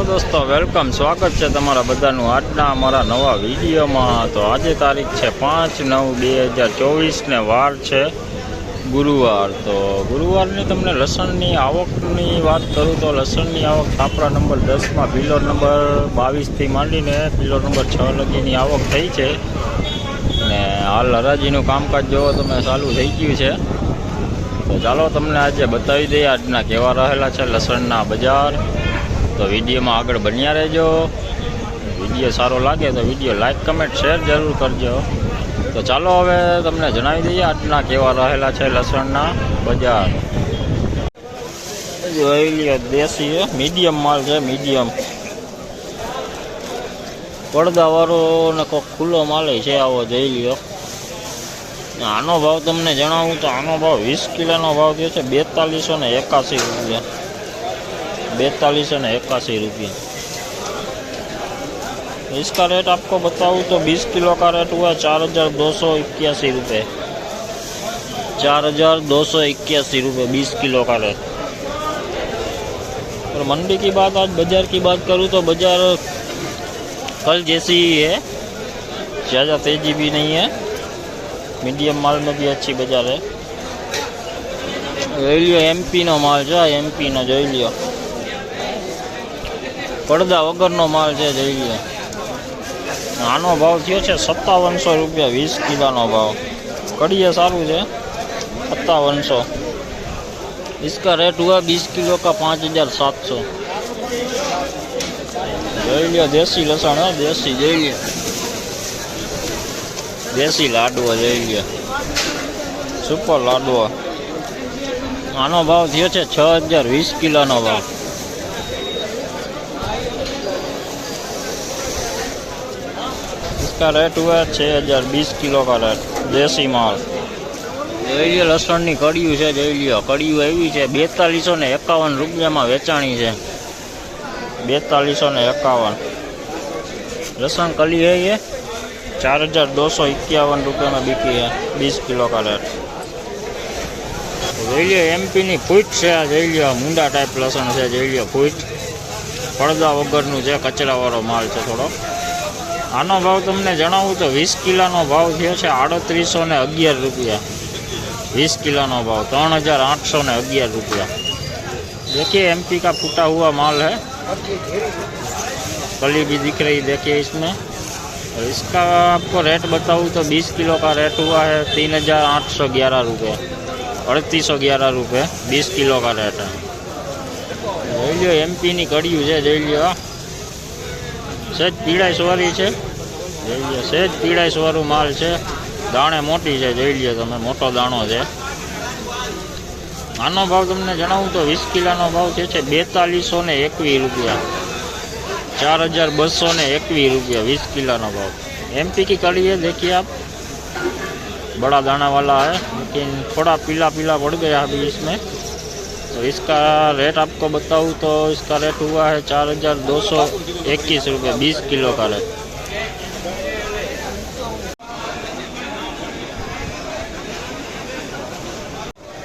હાલો દોસ્તો, વેલકમ. સ્વાગત છે તમારા બધાનું આજના અમારા નવા વિડીયોમાં. તો આજે તારીખ છે પાંચ નવ બે હજાર ચોવીસને વાર છે ગુરુવાર. તો ગુરુવારની તમને લસણની આવકની વાત કરું તો લસણની આવક છાપરા નંબર દસમાં, પિલર નંબર બાવીસથી માંડીને પિલર નંબર છ લગીની આવક થઈ છે. ને હાલ હરાજીનું કામકાજ જોવો તમે ચાલુ થઈ ગયું છે. તો ચાલો તમને આજે બતાવી દઈએ આજના કેવા રહેલા છે લસણના બજાર. તો વિડીયોમાં આગળ બન્યા રહેજો. વીડિયો સારો લાગે તો વીડિયો લાઇક કમેન્ટ શેર જરૂર કરજો. તો ચાલો હવે તમને જણાવી દઈએ આજના કેવા રહેલા છે લસણના બજાર. લ્યો દેશી મીડિયમ માલ છે મીડિયમ પડદાવાળો ને કોઈક ખુલ્લો માલ છે, આવો જોઈ લ્યો. આનો ભાવ તમને જણાવું તો આનો ભાવ વીસ કિલોનો ભાવ થયો છે, બેતાલીસો ને એકાસી રૂપિયા. बैतालीस और इक्यासी रुपये इसका रेट आपको बताऊँ तो 20 किलो का रेट हुआ चार हजार दो सौ इक्यासी रुपये चार हजार दो सौ इक्यासी रुपये बीस किलो का रेट और मंडी की बात आज बाजार की बात करूँ तो बाजार कल जैसी ही है ज़्यादा तेजी भी नहीं है मीडियम माल में भी अच्छी बाजार है જોઈ લ્યો એમપીનો માલ છે એમપીનો જોઈ લ્યો પડદા વગરનો માલ છે જોઈ લ્યો આનો ભાવ થયો છે સત્તાવનસો રૂપિયા વીસ કિલોનો ભાવ કડીએ સારું છે સત્તાવનસો इसका रेट हुआ बीस किलो का पाँच हजार सात सौ જોઈ લ્યો દેશી લસણ હે દેશી જોઈ લ્યો દેશી લાડવો જોઈ લ્યો સુપર લાડવો આનો ભાવ થયો છે છ હજાર વીસ કિલોનો ભાવ इसका रेट हुआ है छः हज़ार बीस किलो का रेट देसी माल જોઈ લ્યો લસણની કડિયું છે જોઈ લ્યો કડિયું એવી છે બેતાલીસો ને એકાવન રૂપિયામાં વેચાણી છે બેતાલીસો ને એકાવન લસણ કલી है ये चार हजार दो सौ इक्यावन रुपये में बिकी है बीस किलो का रेट જોઈ લ્યો એમપીની ફૂટ છે આ જોઈ લ્યો મુંડા ટાઈપ લસણ છે જોઈ લ્યો ફૂટ પડદા વગરનું છે કચરાવાળો માલ છે થોડો આનો ભાવ તમને જણાવું તો વીસ કિલોનો ભાવ થયો છે આડત્રીસો ને અગિયાર રૂપિયા વીસ કિલોનો ભાવ ત્રણ હજાર આઠસો ને અગિયાર રૂપિયા देखिए एमपी का फूटा हुआ माल है कली भी दिख रही देखिए इसमें और इसका आपको रेट बताऊँ तो 20 किलो का रेट हुआ है तीन हजार आठ सौ ग्यारह रुपये अड़तीस सौ ग्यारह रुपये बीस किलो का रेट है જોઈ લ્યો એમપીની કડિયું છે જોઈ લ્યો સહેજ પીળાઈશ વાળી છે જોઈ લ્યો સહેજ પીળાઈશ વાળું માલ છે દાણે મોટી છે જોઈ લ્યો તમે મોટો દાણો છે આનો ભાવ તમને જણાવું તો વીસ કિલોનો ભાવ છે છે બેતાલીસો ને એકવીસ રૂપિયા चार हजार बसो ने एकवीस रुपया बीस किलो नो भाव एमपी की कड़ी है देखिए आप बड़ा दाना वाला है लेकिन थोड़ा पीला पीला पड़ गया अभी इसमें तो इसका रेट आपको बताऊँ तो इसका रेट हुआ है चार हजार दो सौ इक्कीस रुपये बीस किलो का रेट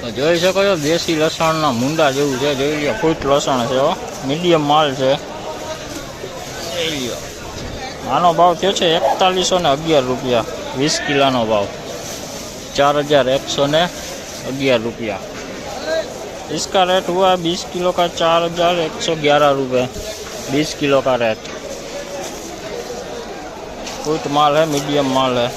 તો જોઈ શકો છો દેશી લસણના મુંડા જેવું છે જોઈ લો ફૂટ લસણ છે મીડિયમ માલ છે લઈ લ્યો આનો ભાવ થયો છે એકતાલીસો ને અગિયાર રૂપિયા વીસ કિલોનો ભાવ चार हजार एक सौ ने ग्यारह रुपया इसका रेट हुआ बीस किलो का चार हजार एक सौ ग्यारह रुपये बीस किलो का रेट फुट माल है मीडियम माल है